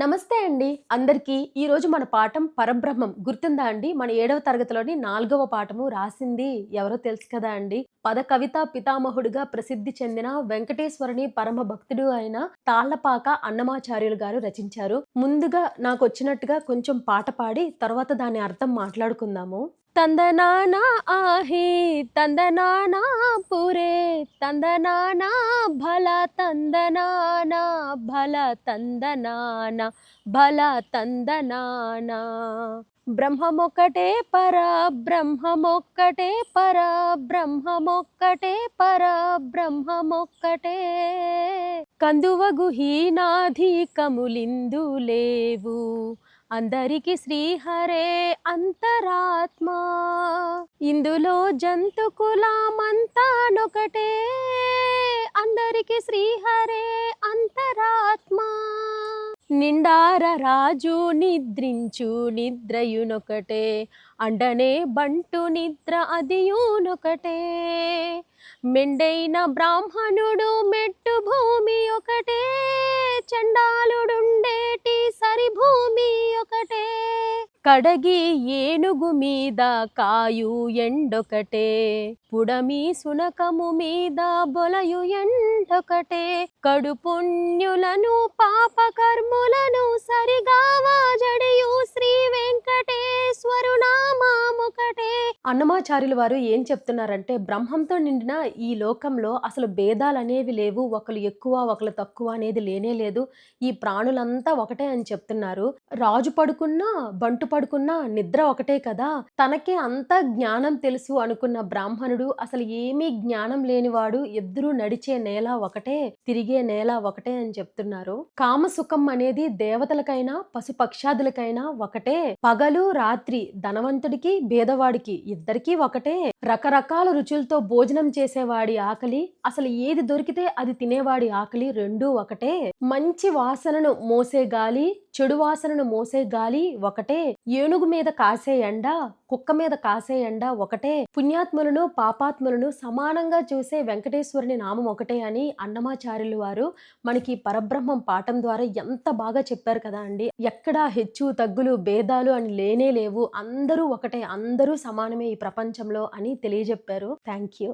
నమస్తే అండి. అందరికీ ఈరోజు మన పాఠం పరబ్రహ్మం. గుర్తుందా అండి? మన ఏడవ తరగతిలోని నాలుగవ పాఠము రాసింది ఎవరో తెలుసు కదా అండి? పద కవిత పితామహుడిగా ప్రసిద్ధి చెందిన వెంకటేశ్వరుని పరమ భక్తుడు అయిన తాళ్ళపాక అన్నమాచార్యులు గారు రచించారు. ముందుగా నాకు వచ్చినట్టుగా కొంచెం పాట పాడి తర్వాత దాని అర్థం మాట్లాడుకుందాము. తందనానా ఆహి తందనానా పురే తందనానా భల తందనానా భల తందనానా భల తందనానా బ్రహ్మమొక్కటే పర బ్రహ్మమొక్కటే పర బ్రహ్మమొక్కటే పర బ్రహ్మమొక్కటే. కందువగు హీనాధికములిందు లేవు అందరికి శ్రీహరే అంతరాత్మ. ఇందులో జంతు కులామంతానొకటే అందరికి శ్రీహరే అంతరాత్మ. నిండార రాజు నిద్రించు నిద్రయునొకటే అండనే బంటు నిద్ర అదియునొకటే మెండైన బ్రాహ్మణుడు మెట్టు భూమి ఒకటే. చండాలుడు కడగి ఏనుగు మీద కాయు ఎండొకటే పుడమి సునకము మీద బొలయు ఎండొకటే కడుపుణ్యులను పుణ్యులను అన్నమాచార్యులు వారు ఏం చెప్తున్నారంటే బ్రహ్మంతో నిండిన ఈ లోకంలో అసలు భేదాలు అనేవి లేవు. ఒకరు ఎక్కువ ఒకరు తక్కువ అనేది లేనే లేదు. ఈ ప్రాణులంతా ఒకటే అని చెప్తున్నారు. రాజు పడుకున్నా బంటు పడుకున్నా నిద్ర ఒకటే కదా. తనకే అంతా జ్ఞానం తెలుసు అనుకున్న బ్రాహ్మణుడు అసలు ఏమీ జ్ఞానం లేనివాడు. ఇద్దరు నడిచే నేల ఒకటే తిరిగే నేల ఒకటే అని చెప్తున్నారు. కామసుఖం అనేది దేవతలకైనా పశుపక్షాదులకైనా ఒకటే. పగలు రాత్రి ధనవంతుడికి భేదవాడికి ఇద్దరికీ ఒకటే. రకరకాల రుచులతో భోజనం చేసేవాడి ఆకలి అసలు ఏది దొరికితే అది తినేవాడి ఆకలి రెండూ ఒకటే. మంచి వాసనను మోసే గాలి చెడు వాసనను మోసే గాలి ఒకటే ఏనుగు మీద కాసే ఎండ కుక్క మీద కాసే ఎండ ఒకటే పుణ్యాత్ములను పాపాత్ములను సమానంగా చూసే వెంకటేశ్వరుని నామం ఒకటే అని అన్నమాచార్యులు వారు మనకి పరబ్రహ్మం పాఠం ద్వారా ఎంత బాగా చెప్పారు కదా అండి. ఎక్కడా హెచ్చు తగ్గులు భేదాలు అని లేనే లేవు. అందరూ ఒకటే అందరూ సమానమే ఈ ప్రపంచంలో అని తెలియజెప్పారు. Thank you.